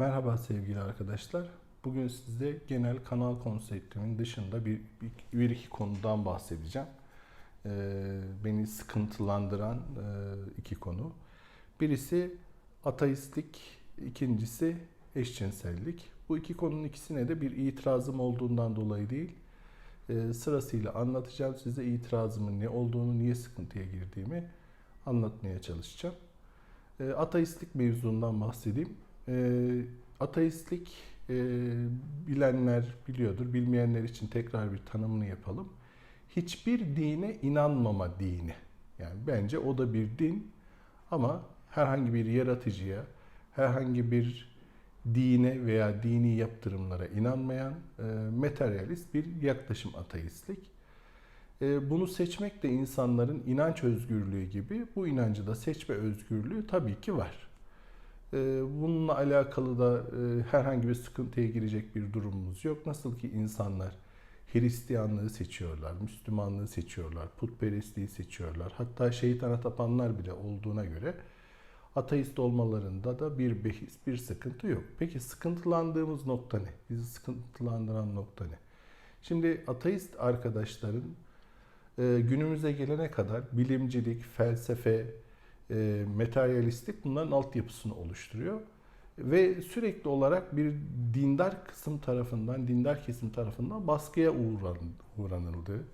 Merhaba sevgili arkadaşlar. Bugün size genel kanal konseptimin dışında bir, bir, iki konudan bahsedeceğim. Ee, beni sıkıntılandıran e, iki konu. Birisi ateistlik, ikincisi eşcinsellik. Bu iki konunun ikisine de bir itirazım olduğundan dolayı değil, e, sırasıyla anlatacağım size itirazımın ne olduğunu, niye sıkıntıya girdiğimi anlatmaya çalışacağım. E, ateistlik mevzundan bahsedeyim. E, ateistlik e, bilenler biliyordur, bilmeyenler için tekrar bir tanımını yapalım. Hiçbir dine inanmama dini. Yani bence o da bir din ama herhangi bir yaratıcıya, herhangi bir dine veya dini yaptırımlara inanmayan e, materyalist bir yaklaşım ateistlik. E, bunu seçmek de insanların inanç özgürlüğü gibi bu inancı da seçme özgürlüğü tabii ki var. E, bununla alakalı da e, herhangi bir sıkıntıya girecek bir durumumuz yok. Nasıl ki insanlar Hristiyanlığı seçiyorlar, Müslümanlığı seçiyorlar, putperestliği seçiyorlar. Hatta şeytana tapanlar bile olduğuna göre ateist olmalarında da bir behis, bir sıkıntı yok. Peki sıkıntılandığımız nokta ne? Bizi sıkıntılandıran nokta ne? Şimdi ateist arkadaşların e, günümüze gelene kadar bilimcilik, felsefe, e, materyalistlik bunların altyapısını oluşturuyor. Ve sürekli olarak bir dindar kısım tarafından, dindar kesim tarafından baskıya uğran, uğranıldığı,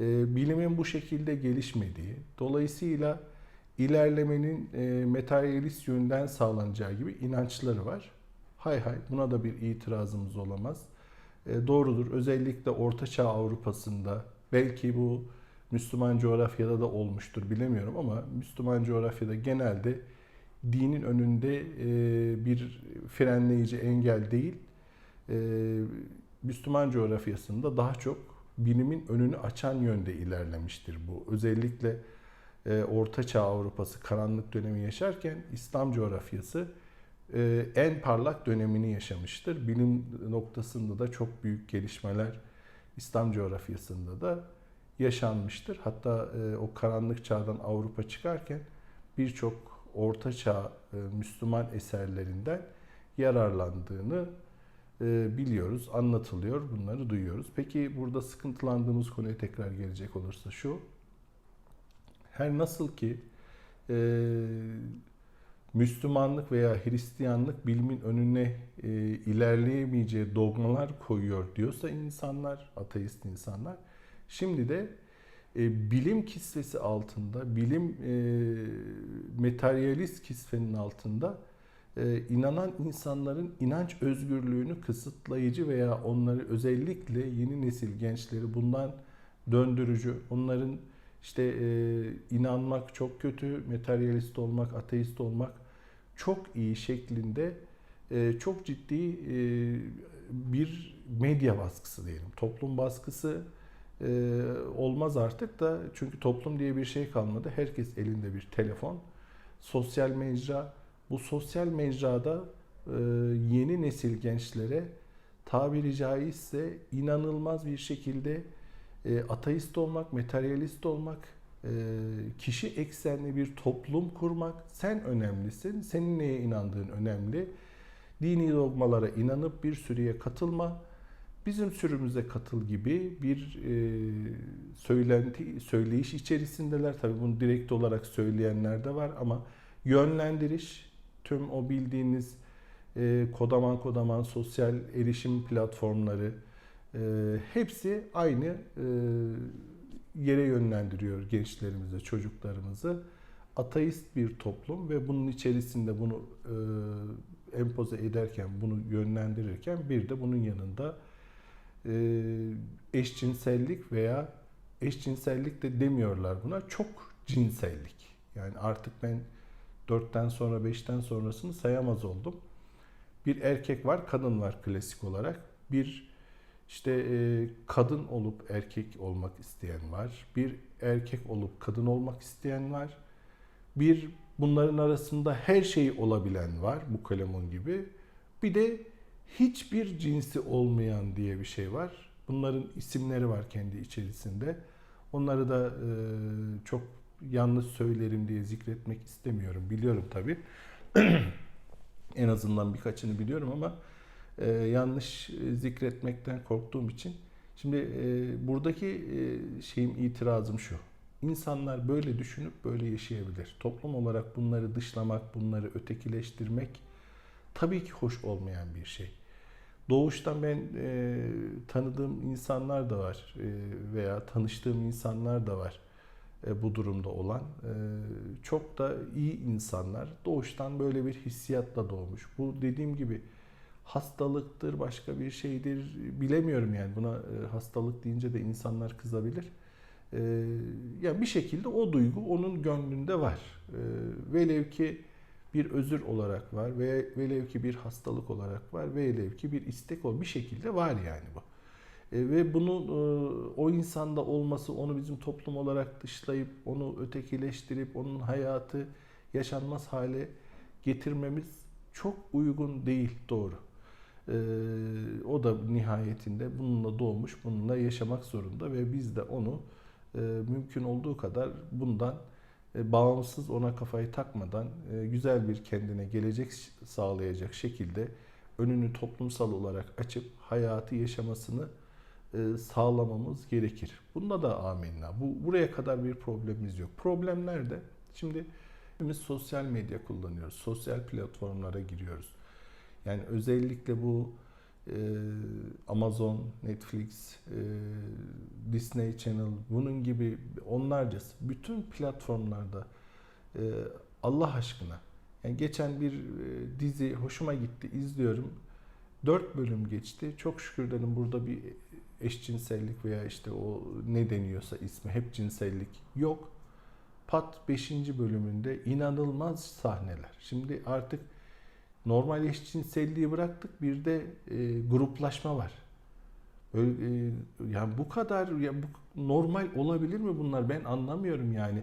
e, bilimin bu şekilde gelişmediği, dolayısıyla ilerlemenin e, materyalist yönden sağlanacağı gibi inançları var. Hay hay buna da bir itirazımız olamaz. E, doğrudur özellikle Orta Çağ Avrupa'sında belki bu Müslüman coğrafyada da olmuştur bilemiyorum ama Müslüman coğrafyada genelde dinin önünde e, bir frenleyici engel değil. E, Müslüman coğrafyasında daha çok bilimin önünü açan yönde ilerlemiştir bu. Özellikle e, Orta Çağ Avrupası karanlık dönemi yaşarken İslam coğrafyası en parlak dönemini yaşamıştır. Bilim noktasında da çok büyük gelişmeler İslam coğrafyasında da yaşanmıştır. Hatta e, o karanlık çağdan Avrupa çıkarken birçok Orta Çağ e, Müslüman eserlerinden yararlandığını e, biliyoruz, anlatılıyor, bunları duyuyoruz. Peki burada sıkıntılandığımız konuya tekrar gelecek olursa şu, her nasıl ki e, Müslümanlık veya Hristiyanlık bilimin önüne e, ilerleyemeyeceği dogmalar koyuyor diyorsa insanlar, ateist insanlar, şimdi de e, bilim kisvesi altında, bilim e, materyalist kisvenin altında e, inanan insanların inanç özgürlüğünü kısıtlayıcı veya onları özellikle yeni nesil gençleri bundan döndürücü, onların işte e, inanmak çok kötü, materyalist olmak, ateist olmak çok iyi şeklinde e, çok ciddi e, bir medya baskısı diyelim. Toplum baskısı e, olmaz artık da çünkü toplum diye bir şey kalmadı. Herkes elinde bir telefon, sosyal mecra. Bu sosyal mecrada e, yeni nesil gençlere tabiri caizse inanılmaz bir şekilde e, ateist olmak, materyalist olmak, e, kişi eksenli bir toplum kurmak, sen önemlisin, senin neye inandığın önemli. Dini dogmalara inanıp bir sürüye katılma, bizim sürümüze katıl gibi bir e, söylenti, söyleyiş içerisindeler. Tabii bunu direkt olarak söyleyenler de var ama yönlendiriş, tüm o bildiğiniz e, kodaman kodaman sosyal erişim platformları, e, hepsi aynı e, yere yönlendiriyor gençlerimizi, çocuklarımızı. Ateist bir toplum ve bunun içerisinde bunu e, empoze ederken, bunu yönlendirirken bir de bunun yanında eşcinsellik veya eşcinsellik de demiyorlar buna. Çok cinsellik. Yani artık ben 4'ten sonra 5'ten sonrasını sayamaz oldum. Bir erkek var, kadın var klasik olarak. Bir işte e, kadın olup erkek olmak isteyen var. Bir erkek olup kadın olmak isteyen var. Bir bunların arasında her şey olabilen var bu kalemun gibi. Bir de hiçbir cinsi olmayan diye bir şey var. Bunların isimleri var kendi içerisinde. Onları da e, çok yanlış söylerim diye zikretmek istemiyorum. Biliyorum tabii. En azından birkaçını biliyorum ama e, yanlış zikretmekten korktuğum için. Şimdi e, buradaki e, şeyim itirazım şu. İnsanlar böyle düşünüp böyle yaşayabilir. Toplum olarak bunları dışlamak, bunları ötekileştirmek tabii ki hoş olmayan bir şey. Doğuştan ben e, tanıdığım insanlar da var e, veya tanıştığım insanlar da var e, bu durumda olan. E, çok da iyi insanlar doğuştan böyle bir hissiyatla doğmuş. Bu dediğim gibi hastalıktır, başka bir şeydir bilemiyorum yani buna e, hastalık deyince de insanlar kızabilir. E, ya bir şekilde o duygu onun gönlünde var. E, velev ki bir özür olarak var ve velev ki bir hastalık olarak var velev ki bir istek o bir şekilde var yani bu. E, ve bunun e, o insanda olması onu bizim toplum olarak dışlayıp onu ötekileştirip onun hayatı yaşanmaz hale getirmemiz çok uygun değil doğru. E, o da nihayetinde bununla doğmuş, bununla yaşamak zorunda ve biz de onu e, mümkün olduğu kadar bundan e, bağımsız ona kafayı takmadan e, güzel bir kendine gelecek sağlayacak şekilde önünü toplumsal olarak açıp hayatı yaşamasını e, sağlamamız gerekir. Bunda da amenna. Bu buraya kadar bir problemimiz yok. Problem nerede? Şimdi hepimiz sosyal medya kullanıyoruz. Sosyal platformlara giriyoruz. Yani özellikle bu Amazon, Netflix, e, Disney Channel bunun gibi onlarcası bütün platformlarda e, Allah aşkına yani geçen bir e, dizi hoşuma gitti izliyorum. Dört bölüm geçti. Çok şükür dedim burada bir eşcinsellik veya işte o ne deniyorsa ismi hep cinsellik yok. Pat 5. bölümünde inanılmaz sahneler. Şimdi artık normal eşcinselliği bıraktık bir de e, gruplaşma var. Öyle, e, yani bu kadar ya bu normal olabilir mi bunlar? Ben anlamıyorum yani.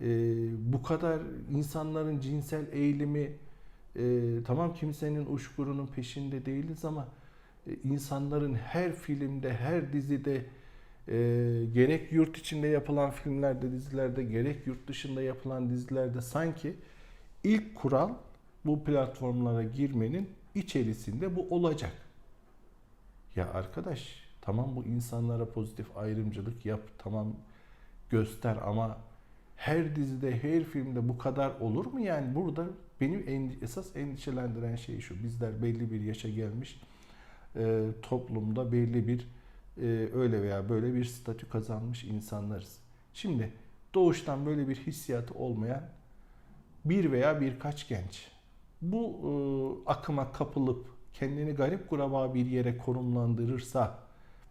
E, bu kadar insanların cinsel eğilimi e, tamam kimsenin uçkurunun peşinde değiliz ama e, insanların her filmde, her dizide e, gerek yurt içinde yapılan filmlerde, dizilerde, gerek yurt dışında yapılan dizilerde sanki ilk kural bu platformlara girmenin içerisinde bu olacak. Ya arkadaş tamam bu insanlara pozitif ayrımcılık yap, tamam göster ama her dizide, her filmde bu kadar olur mu yani? Burada benim esas endişelendiren şey şu. Bizler belli bir yaşa gelmiş e, toplumda belli bir e, öyle veya böyle bir statü kazanmış insanlarız. Şimdi doğuştan böyle bir hissiyatı olmayan bir veya birkaç genç bu e, akıma kapılıp kendini garip kuraba bir yere konumlandırırsa,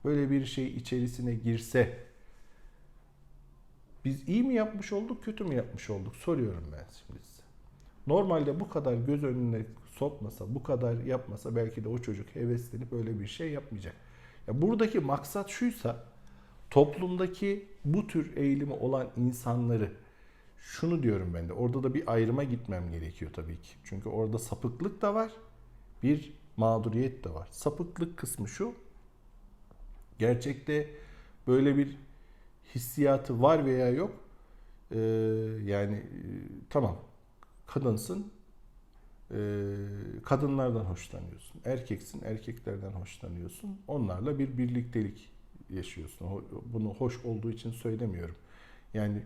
böyle bir şey içerisine girse biz iyi mi yapmış olduk, kötü mü yapmış olduk soruyorum ben şimdi size. Normalde bu kadar göz önüne sokmasa, bu kadar yapmasa belki de o çocuk heveslenip öyle bir şey yapmayacak. Ya buradaki maksat şuysa toplumdaki bu tür eğilimi olan insanları şunu diyorum ben de orada da bir ayrıma gitmem gerekiyor tabii ki. Çünkü orada sapıklık da var, bir mağduriyet de var. Sapıklık kısmı şu. Gerçekte böyle bir hissiyatı var veya yok. Ee, yani e, tamam kadınsın e, kadınlardan hoşlanıyorsun. Erkeksin erkeklerden hoşlanıyorsun. Onlarla bir birliktelik yaşıyorsun. Bunu hoş olduğu için söylemiyorum. Yani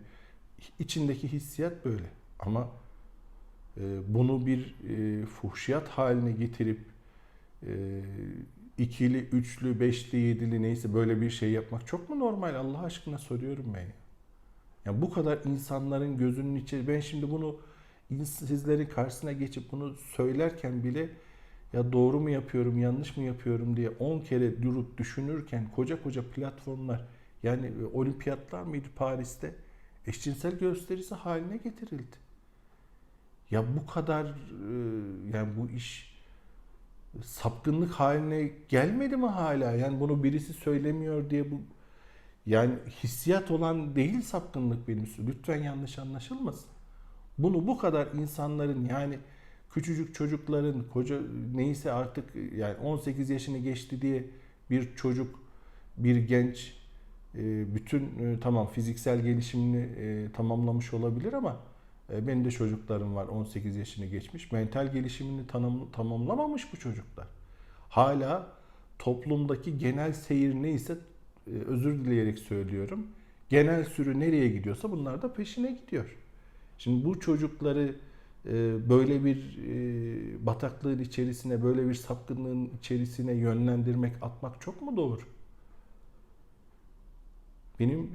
içindeki hissiyat böyle. Ama e, bunu bir e, fuhşiyat haline getirip e, ikili, üçlü, beşli, yedili neyse böyle bir şey yapmak çok mu normal? Allah aşkına soruyorum ben ya. Yani bu kadar insanların gözünün içi ben şimdi bunu sizlerin karşısına geçip bunu söylerken bile ya doğru mu yapıyorum, yanlış mı yapıyorum diye 10 kere durup düşünürken koca koca platformlar yani olimpiyatlar mıydı Paris'te eşcinsel gösterisi haline getirildi. Ya bu kadar e, yani bu iş sapkınlık haline gelmedi mi hala? Yani bunu birisi söylemiyor diye bu yani hissiyat olan değil sapkınlık benim Lütfen yanlış anlaşılmasın. Bunu bu kadar insanların yani küçücük çocukların koca neyse artık yani 18 yaşını geçti diye bir çocuk bir genç bütün e, tamam fiziksel gelişimini e, tamamlamış olabilir ama E, benim de çocuklarım var 18 yaşını geçmiş. Mental gelişimini tanım, tamamlamamış bu çocuklar. Hala toplumdaki genel seyir neyse özür dileyerek söylüyorum. Genel sürü nereye gidiyorsa bunlar da peşine gidiyor. Şimdi bu çocukları böyle bir bataklığın içerisine, böyle bir sapkınlığın içerisine yönlendirmek, atmak çok mu doğru? Benim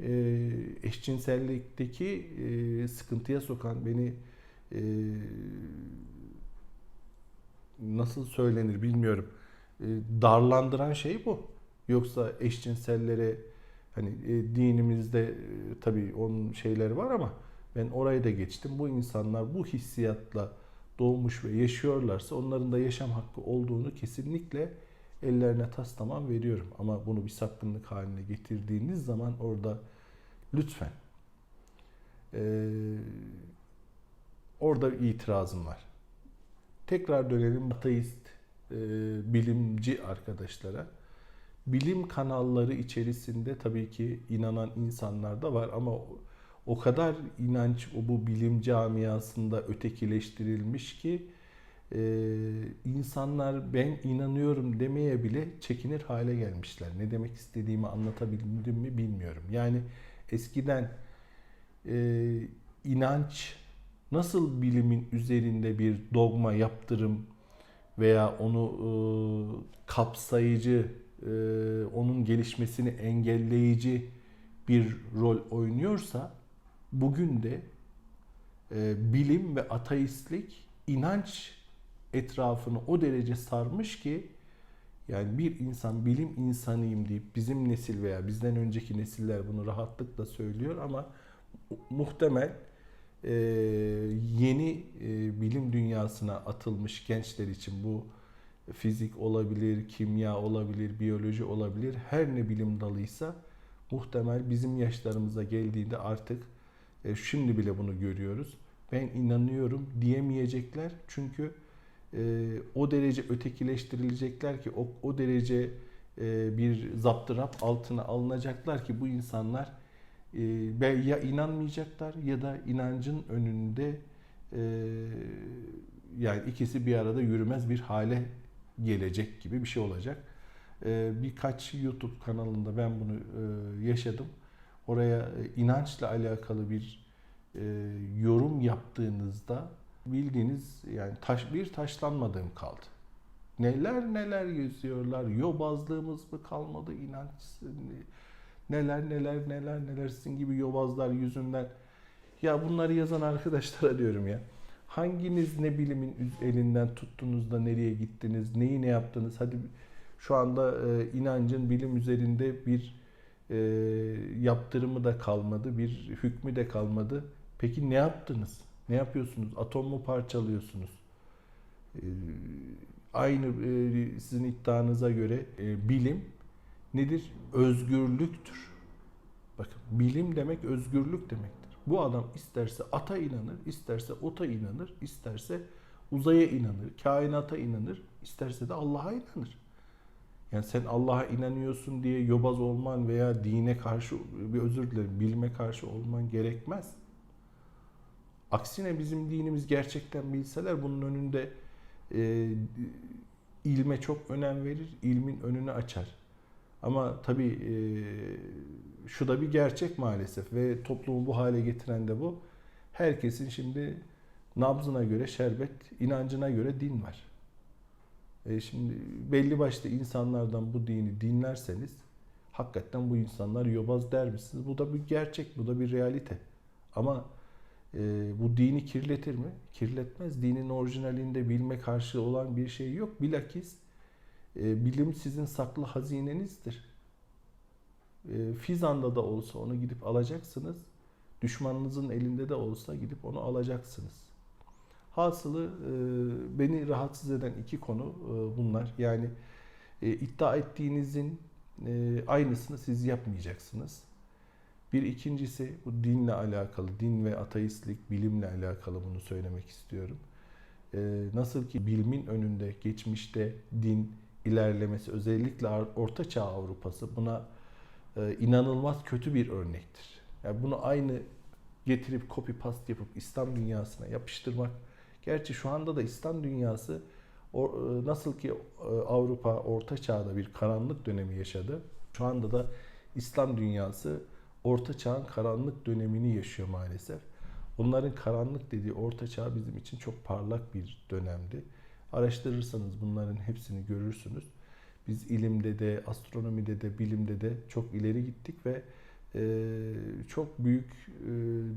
eşcinsellikteki sıkıntıya sokan, beni nasıl söylenir bilmiyorum. Darlandıran şey bu. Yoksa eşcinsellere hani dinimizde tabii onun şeyleri var ama ben orayı da geçtim. Bu insanlar bu hissiyatla doğmuş ve yaşıyorlarsa onların da yaşam hakkı olduğunu kesinlikle ellerine tas tamam veriyorum. Ama bunu bir sapkınlık haline getirdiğiniz zaman orada lütfen ee, orada bir itirazım var. Tekrar dönelim ateist e, bilimci arkadaşlara. Bilim kanalları içerisinde tabii ki inanan insanlar da var ama o kadar inanç o bu bilim camiasında ötekileştirilmiş ki e, insanlar ben inanıyorum demeye bile çekinir hale gelmişler. Ne demek istediğimi anlatabildim mi bilmiyorum. Yani eskiden e, inanç nasıl bilimin üzerinde bir dogma, yaptırım veya onu e, kapsayıcı, e, onun gelişmesini engelleyici bir rol oynuyorsa bugün de e, bilim ve ateistlik inanç etrafını o derece sarmış ki yani bir insan bilim insanıyım deyip bizim nesil veya bizden önceki nesiller bunu rahatlıkla söylüyor ama muhtemel e, yeni e, bilim dünyasına atılmış gençler için bu fizik olabilir, kimya olabilir, biyoloji olabilir. Her ne bilim dalıysa muhtemel bizim yaşlarımıza geldiğinde artık e, şimdi bile bunu görüyoruz. Ben inanıyorum diyemeyecekler çünkü e, o derece ötekileştirilecekler ki o, o derece e, bir zaptırap altına alınacaklar ki bu insanlar e, ya inanmayacaklar ya da inancın önünde e, yani ikisi bir arada yürümez bir hale gelecek gibi bir şey olacak. E, birkaç YouTube kanalında ben bunu e, yaşadım. Oraya inançla alakalı bir yorum yaptığınızda bildiğiniz yani taş, bir taşlanmadığım kaldı. Neler neler yazıyorlar. Yobazlığımız mı kalmadı inanç neler neler neler neler sizin gibi yobazlar yüzünden. Ya bunları yazan arkadaşlara diyorum ya. Hanginiz ne bilimin elinden tuttunuz da nereye gittiniz, neyi ne yaptınız? Hadi şu anda e, inancın bilim üzerinde bir e, yaptırımı da kalmadı, bir hükmü de kalmadı. Peki ne yaptınız? Ne yapıyorsunuz? Atom mu parçalıyorsunuz? Ee, aynı e, sizin iddianıza göre e, bilim nedir? Özgürlüktür. Bakın bilim demek özgürlük demektir. Bu adam isterse ata inanır, isterse ota inanır, isterse uzaya inanır, kainata inanır, isterse de Allah'a inanır. Yani sen Allah'a inanıyorsun diye yobaz olman veya dine karşı bir özür dilerim bilime karşı olman gerekmez. Aksine bizim dinimiz gerçekten bilseler bunun önünde e, ilme çok önem verir, ilmin önünü açar. Ama tabii e, şu da bir gerçek maalesef ve toplumu bu hale getiren de bu. Herkesin şimdi nabzına göre şerbet, inancına göre din var. E şimdi belli başlı insanlardan bu dini dinlerseniz hakikaten bu insanlar yobaz der misiniz? Bu da bir gerçek, bu da bir realite. Ama bu dini kirletir mi? Kirletmez. Dinin orijinalinde bilme karşı olan bir şey yok. Bilakis e, bilim sizin saklı hazinenizdir. E, Fizan'da da olsa onu gidip alacaksınız. Düşmanınızın elinde de olsa gidip onu alacaksınız. Hasılı e, beni rahatsız eden iki konu bunlar. Yani iddia ettiğinizin aynısını siz yapmayacaksınız. Bir ikincisi bu dinle alakalı, din ve ateistlik, bilimle alakalı bunu söylemek istiyorum. Ee, nasıl ki bilimin önünde geçmişte din ilerlemesi, özellikle Orta Çağ Avrupası buna e, inanılmaz kötü bir örnektir. Yani bunu aynı getirip copy paste yapıp İslam dünyasına yapıştırmak. Gerçi şu anda da İslam dünyası e, nasıl ki e, Avrupa Orta Çağ'da bir karanlık dönemi yaşadı. Şu anda da İslam dünyası Orta Çağ'ın karanlık dönemini yaşıyor maalesef. Onların karanlık dediği Orta Çağ bizim için çok parlak bir dönemdi. Araştırırsanız bunların hepsini görürsünüz. Biz ilimde de, astronomide de, bilimde de çok ileri gittik ve e, çok büyük e,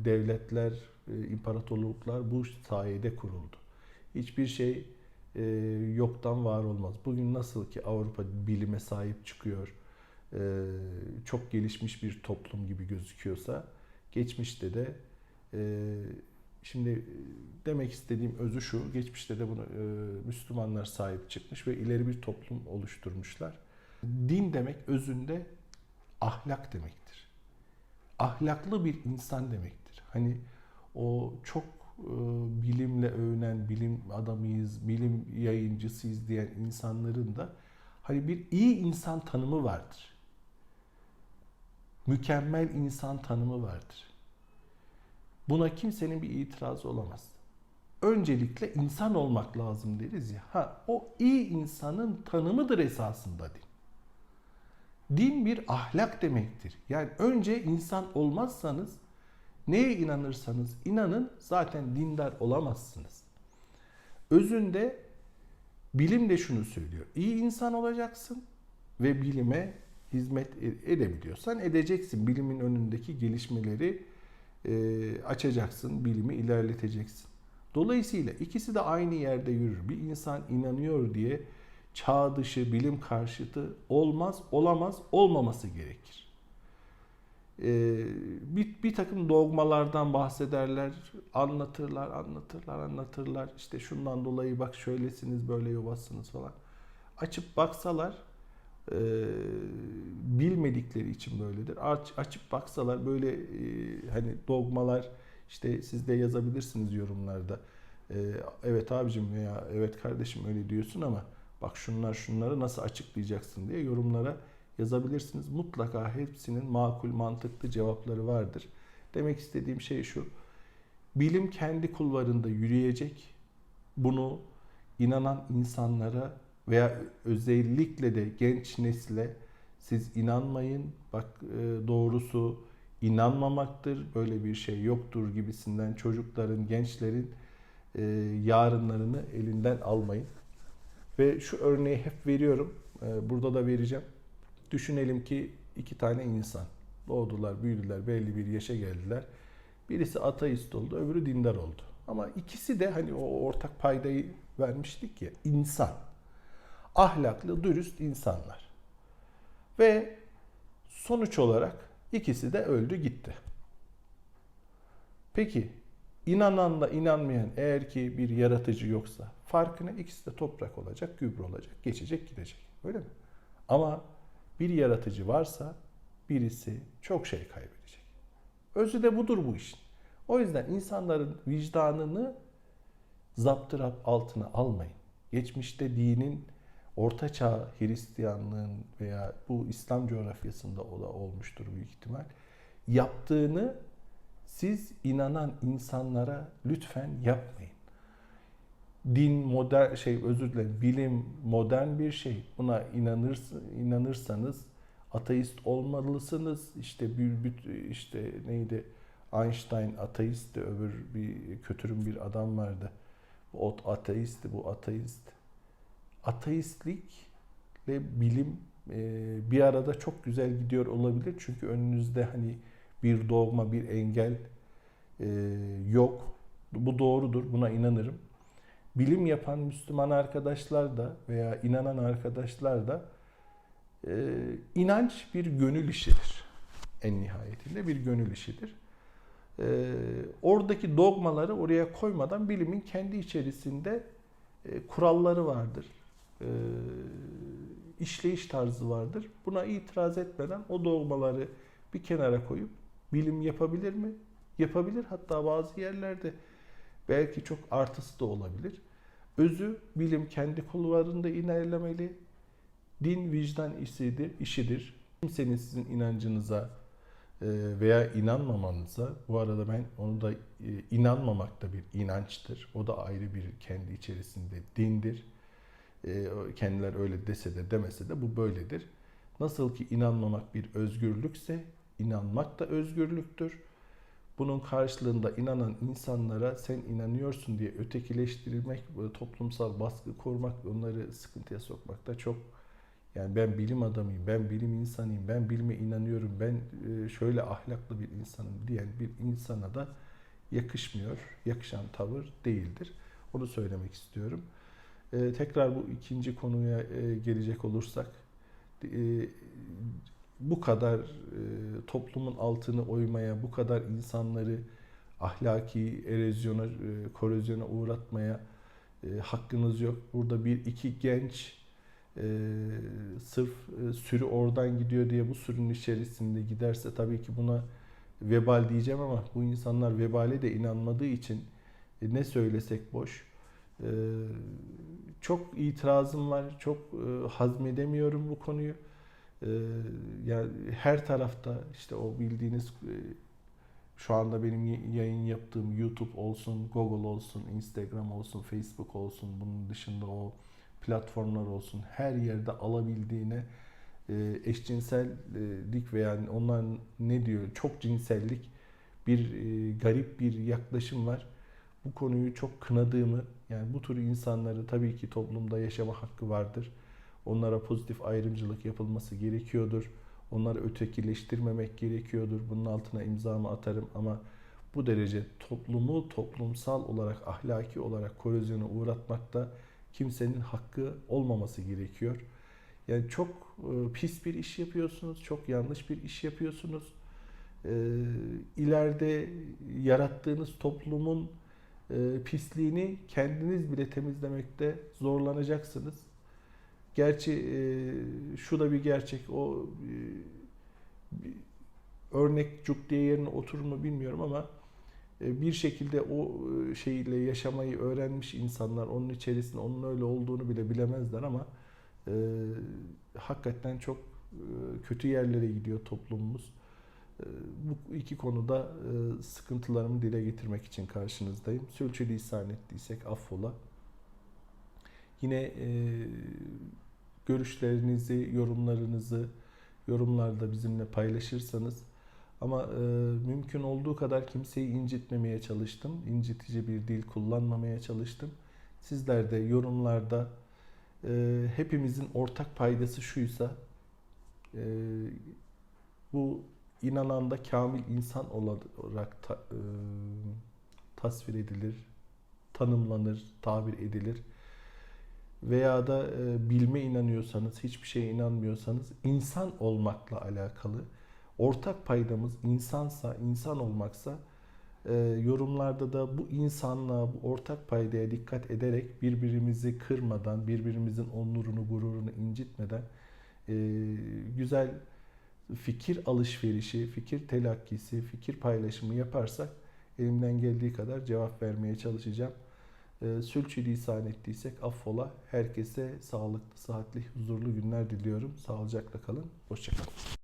devletler, e, imparatorluklar bu sayede kuruldu. Hiçbir şey yoktan var olmaz. Bugün nasıl ki Avrupa bilime sahip çıkıyor, çok gelişmiş bir toplum gibi gözüküyorsa, geçmişte de e, şimdi demek istediğim özü şu, geçmişte de bunu e, Müslümanlar sahip çıkmış ve ileri bir toplum oluşturmuşlar. Din demek özünde ahlak demektir. Ahlaklı bir insan demektir. Hani o çok e, bilimle övünen bilim adamıyız, bilim yayıncısıyız diyen insanların da hani bir iyi insan tanımı vardır. Mükemmel insan tanımı vardır. Buna kimsenin bir itirazı olamaz. Öncelikle insan olmak lazım deriz ya. Ha o iyi insanın tanımıdır esasında din. Din bir ahlak demektir. Yani önce insan olmazsanız neye inanırsanız inanın zaten dindar olamazsınız. Özünde bilim de şunu söylüyor. İyi insan olacaksın ve bilime hizmet e- edebiliyorsan edeceksin. Bilimin önündeki gelişmeleri e, açacaksın, bilimi ilerleteceksin. Dolayısıyla ikisi de aynı yerde yürür. Bir insan inanıyor diye çağ dışı, bilim karşıtı olmaz, olamaz, olmaması gerekir. Ee, bir, bir takım dogmalardan bahsederler, anlatırlar, anlatırlar, anlatırlar. İşte şundan dolayı bak şöylesiniz, böyle yuvasınız falan. Açıp baksalar e, bilmedikleri için böyledir. Aç, açıp baksalar böyle e, hani dogmalar işte siz de yazabilirsiniz yorumlarda. E, evet abicim veya evet kardeşim öyle diyorsun ama bak şunlar şunları nasıl açıklayacaksın diye yorumlara yazabilirsiniz. Mutlaka hepsinin makul, mantıklı cevapları vardır. Demek istediğim şey şu. Bilim kendi kulvarında yürüyecek. Bunu inanan insanlara veya özellikle de genç nesle siz inanmayın. Bak e, doğrusu inanmamaktır. Böyle bir şey yoktur gibisinden çocukların, gençlerin e, yarınlarını elinden almayın. Ve şu örneği hep veriyorum. e, Burada da vereceğim. Düşünelim ki iki tane insan doğdular, büyüdüler, belli bir yaşa geldiler. Birisi ateist oldu, öbürü dindar oldu. Ama ikisi de hani o ortak paydayı vermiştik ya insan. Ahlaklı, dürüst insanlar. Ve sonuç olarak ikisi de öldü gitti. Peki inananla inanmayan eğer ki bir yaratıcı yoksa farkı ne? İkisi de toprak olacak, gübre olacak, geçecek, gidecek. Öyle mi? Ama bir yaratıcı varsa birisi çok şey kaybedecek. Özü de budur bu işin. O yüzden insanların vicdanını zaptırap altına almayın. Geçmişte dinin Orta Çağ Hristiyanlığın veya bu İslam coğrafyasında ola olmuştur büyük ihtimal. Yaptığını siz inanan insanlara lütfen yapmayın. Din modern şey özür dilerim bilim modern bir şey. Buna inanır inanırsanız ateist olmalısınız. İşte bir, bir işte neydi Einstein ateistti öbür bir kötürüm bir adam vardı. O ateistti bu ateist. Ateistlikle bilim e, bir arada çok güzel gidiyor olabilir. Çünkü önünüzde hani bir dogma, bir engel e, yok. Bu doğrudur. Buna inanırım. Bilim yapan Müslüman arkadaşlar da veya inanan arkadaşlar da e, inanç bir gönül işidir. En nihayetinde bir gönül işidir. E, oradaki dogmaları oraya koymadan bilimin kendi içerisinde e, kuralları vardır. E, işleyiş tarzı vardır. Buna itiraz etmeden o dogmaları bir kenara koyup bilim yapabilir mi? Yapabilir. Hatta bazı yerlerde belki çok artısı da olabilir. Özü bilim kendi kulvarında ilerlemeli. Din vicdan işidir. işidir. Kimsenin sizin inancınıza veya inanmamanıza, bu arada ben onu da e, inanmamak da bir inançtır. O da ayrı bir kendi içerisinde dindir. E, o Kendiler öyle dese de demese de bu böyledir. Nasıl ki inanmamak bir özgürlükse inanmak da özgürlüktür. Bunun karşılığında inanan insanlara sen inanıyorsun diye ötekileştirilmek, toplumsal baskı kurmak, onları sıkıntıya sokmak da çok yani ben bilim adamıyım, ben bilim insanıyım, ben bilime inanıyorum, ben e, şöyle ahlaklı bir insanım diyen bir insana da yakışmıyor, yakışan tavır değildir. Onu söylemek istiyorum. E, tekrar bu ikinci konuya e, gelecek olursak, e, bu kadar e, toplumun altını oymaya, bu kadar insanları ahlaki erozyona, e, korozyona uğratmaya e, hakkınız yok. Burada bir iki genç e, sırf e, sürü oradan gidiyor diye bu sürünün içerisinde giderse tabii ki buna vebal diyeceğim ama bu insanlar vebale de inanmadığı için e, ne söylesek boş. E, çok itirazım var, çok e, hazmedemiyorum bu konuyu. E, yani her tarafta işte o bildiğiniz e, şu anda benim yayın yaptığım YouTube olsun, Google olsun, Instagram olsun, Facebook olsun, bunun dışında o platformlar olsun her yerde alabildiğine e, eşcinsellik veya onlar ne diyor çok cinsellik bir e, garip bir yaklaşım var. Bu konuyu çok kınadığımı yani bu tür insanları tabii ki toplumda yaşama hakkı vardır. Onlara pozitif ayrımcılık yapılması gerekiyordur. Onları ötekileştirmemek gerekiyordur. Bunun altına imzamı atarım ama bu derece toplumu toplumsal olarak ahlaki olarak korozyona uğratmakta kimsenin hakkı olmaması gerekiyor. Yani çok e, pis bir iş yapıyorsunuz, çok yanlış bir iş yapıyorsunuz. E, ileride yarattığınız toplumun pisliğini kendiniz bile temizlemekte zorlanacaksınız. Gerçi e, şu da bir gerçek, o e, örnek cuk diye yerine oturur mu bilmiyorum ama e, bir şekilde o şeyle yaşamayı öğrenmiş insanlar onun içerisinde onun öyle olduğunu bile bilemezler ama e, hakikaten çok kötü yerlere gidiyor toplumumuz. Bu iki konuda sıkıntılarımı dile getirmek için karşınızdayım. Sülçülisan ettiysek affola. Yine görüşlerinizi, yorumlarınızı yorumlarda bizimle paylaşırsanız ama e, mümkün olduğu kadar kimseyi incitmemeye çalıştım. İncitici bir dil kullanmamaya çalıştım. Sizler de yorumlarda e, hepimizin ortak paydası şuysa e, bu inanan da kamil insan olarak ta, e, tasvir edilir, tanımlanır, tabir edilir. Veya da e, bilme inanıyorsanız, hiçbir şeye inanmıyorsanız insan olmakla alakalı ortak paydamız insansa, insan olmaksa e, yorumlarda da bu insanlığa, bu ortak paydaya dikkat ederek birbirimizi kırmadan, birbirimizin onurunu, gururunu incitmeden e, güzel fikir alışverişi, fikir telakkisi, fikir paylaşımı yaparsak elimden geldiği kadar cevap vermeye çalışacağım. E, sülçülisan ettiysek affola. Herkese sağlıklı, sıhhatli, huzurlu günler diliyorum. Sağlıcakla kalın. Hoşçakalın.